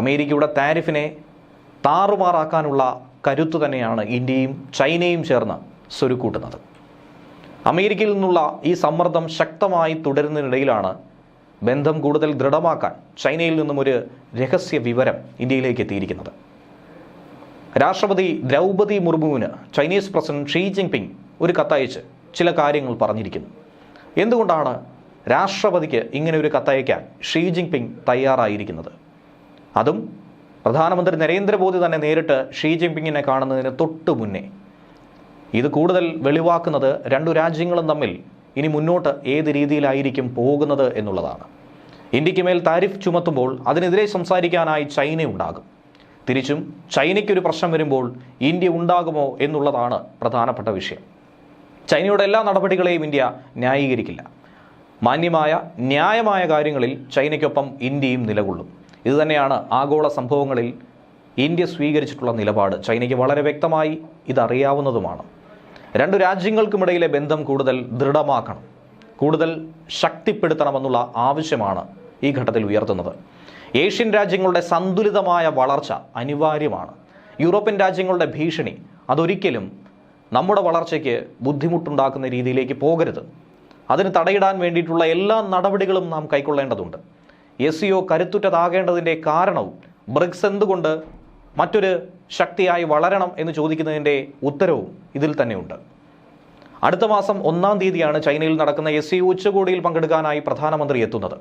അമേരിക്കയുടെ താരിഫിനെ താറുമാറാക്കാനുള്ള കരുത്ത് തന്നെയാണ് ഇന്ത്യയും ചൈനയും ചേർന്ന് സ്വരുക്കൂട്ടുന്നത്. അമേരിക്കയിൽ നിന്നുള്ള ഈ സമ്മർദ്ദം ശക്തമായി തുടരുന്നതിനിടയിലാണ് ബന്ധം കൂടുതൽ ദൃഢമാക്കാൻ ചൈനയിൽ നിന്നും ഒരു രഹസ്യ വിവരം ഇന്ത്യയിലേക്ക് എത്തിയിരിക്കുന്നത്. രാഷ്ട്രപതി ദ്രൗപതി മുർമുവിന് ചൈനീസ് പ്രസിഡന്റ് ഷീ ജിൻപിങ് ഒരു കത്തയച്ച് ചില കാര്യങ്ങൾ പറഞ്ഞിരിക്കുന്നു. എന്തുകൊണ്ടാണ് രാഷ്ട്രപതിക്ക് ഇങ്ങനെ ഒരു കത്തയക്കാൻ ഷീ ജിൻപിങ് തയ്യാറായിരിക്കുന്നത്? അതും പ്രധാനമന്ത്രി നരേന്ദ്രമോദി തന്നെ നേരിട്ട് ഷീ ജിൻപിങ്ങിനെ കാണുന്നതിന് തൊട്ടു മുന്നേ. ഇത് കൂടുതൽ വെളിവാക്കുന്നത് രണ്ടു രാജ്യങ്ങളും തമ്മിൽ ഇനി മുന്നോട്ട് ഏത് രീതിയിലായിരിക്കും പോകുന്നത് എന്നുള്ളതാണ്. ഇന്ത്യയ്ക്ക് മേൽ താരിഫ് ചുമത്തുമ്പോൾ അതിനെതിരെ സംസാരിക്കാനായി ചൈന ഉണ്ടാകും. തിരിച്ചും ചൈനയ്ക്കൊരു പ്രശ്നം വരുമ്പോൾ ഇന്ത്യ ഉണ്ടാകുമോ എന്നുള്ളതാണ് പ്രധാനപ്പെട്ട വിഷയം. ചൈനയുടെ എല്ലാ നടപടികളെയും ഇന്ത്യ ന്യായീകരിക്കില്ല. മാന്യമായ ന്യായമായ കാര്യങ്ങളിൽ ചൈനയ്ക്കൊപ്പം ഇന്ത്യയും നിലകൊള്ളും. ഇതുതന്നെയാണ് ആഗോള സംഭവങ്ങളിൽ ഇന്ത്യ സ്വീകരിച്ചിട്ടുള്ള നിലപാട്. ചൈനയ്ക്ക് വളരെ വ്യക്തമായി ഇതറിയാവുന്നതുമാണ്. രണ്ടു രാജ്യങ്ങൾക്കുമിടയിലെ ബന്ധം കൂടുതൽ ദൃഢമാക്കണം. കൂടുതൽ ശക്തിപ്പെടുത്തണമെന്നുള്ള ആവശ്യമാണ് ഈ ഘട്ടത്തിൽ ഉയർത്തുന്നത്. ഏഷ്യൻ രാജ്യങ്ങളുടെ സന്തുലിതമായ വളർച്ച അനിവാര്യമാണ്. യൂറോപ്യൻ രാജ്യങ്ങളുടെ ഭീഷണി അതൊരിക്കലും നമ്മുടെ വളർച്ചയ്ക്ക് ബുദ്ധിമുട്ടുണ്ടാക്കുന്ന രീതിയിലേക്ക് പോകരുത്. അതിന് തടയിടാൻ വേണ്ടിയിട്ടുള്ള എല്ലാ നടപടികളും നാം കൈക്കൊള്ളേണ്ടതുണ്ട്. എസ് സിഒ കരുത്തുറ്റതാകേണ്ടതിന്റെ കാരണവും ബ്രിക്സ് എന്തുകൊണ്ട് മറ്റൊരു ശക്തിയായി വളരണം എന്ന് ചോദിക്കുന്നതിന്റെ ഉത്തരവും ഇതിൽ തന്നെയുണ്ട്. അടുത്ത മാസം ഒന്നാം തീയതിയാണ് ചൈനയിൽ നടക്കുന്ന എസ് സി ഉച്ചകോടിയിൽ പങ്കെടുക്കാനായി പ്രധാനമന്ത്രി എത്തുന്നത്.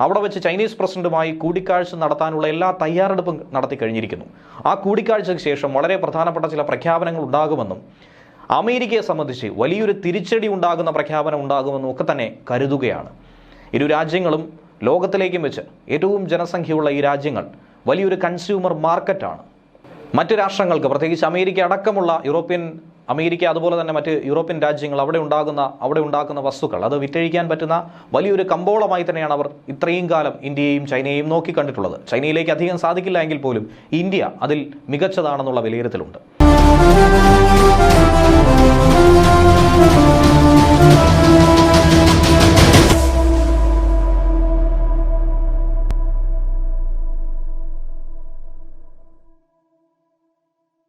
അവിടെ വെച്ച് ചൈനീസ് പ്രസിഡന്റുമായി കൂടിക്കാഴ്ച നടത്താനുള്ള എല്ലാ തയ്യാറെടുപ്പും നടത്തി കഴിഞ്ഞിരിക്കുന്നു. ആ കൂടിക്കാഴ്ചയ്ക്ക് ശേഷം വളരെ പ്രധാനപ്പെട്ട ചില പ്രഖ്യാപനങ്ങൾ ഉണ്ടാകുമെന്നും അമേരിക്കയെ സംബന്ധിച്ച് വലിയൊരു തിരിച്ചടി ഉണ്ടാകുന്ന പ്രഖ്യാപനം ഉണ്ടാകുമെന്നും ഒക്കെ തന്നെ കരുതുകയാണ്. ഇരു രാജ്യങ്ങളും ലോകത്തിലേക്കും വെച്ച് ഏറ്റവും ജനസംഖ്യയുള്ള ഈ രാജ്യങ്ങൾ വലിയൊരു കൺസ്യൂമർ മാർക്കറ്റാണ് മറ്റ് രാഷ്ട്രങ്ങൾക്ക് പ്രത്യേകിച്ച് അമേരിക്ക അടക്കമുള്ള യൂറോപ്യൻ അമേരിക്ക അതുപോലെ തന്നെ മറ്റ് യൂറോപ്യൻ രാജ്യങ്ങൾ അവിടെ ഉണ്ടാകുന്ന അവിടെ ഉണ്ടാക്കുന്ന വസ്തുക്കൾ അത് വിറ്റഴിക്കാൻ പറ്റുന്ന വലിയൊരു കമ്പോളമായി തന്നെയാണ് അവർ ഇത്രയും കാലം ഇന്ത്യയെയും ചൈനയെയും നോക്കിക്കണ്ടിട്ടുള്ളത് ചൈനയിലേക്ക് അധികം സാധിക്കില്ല എങ്കിൽ പോലും ഇന്ത്യ അതിൽ മികച്ചതാണെന്നുള്ള വിലയിരുത്തലുണ്ട്.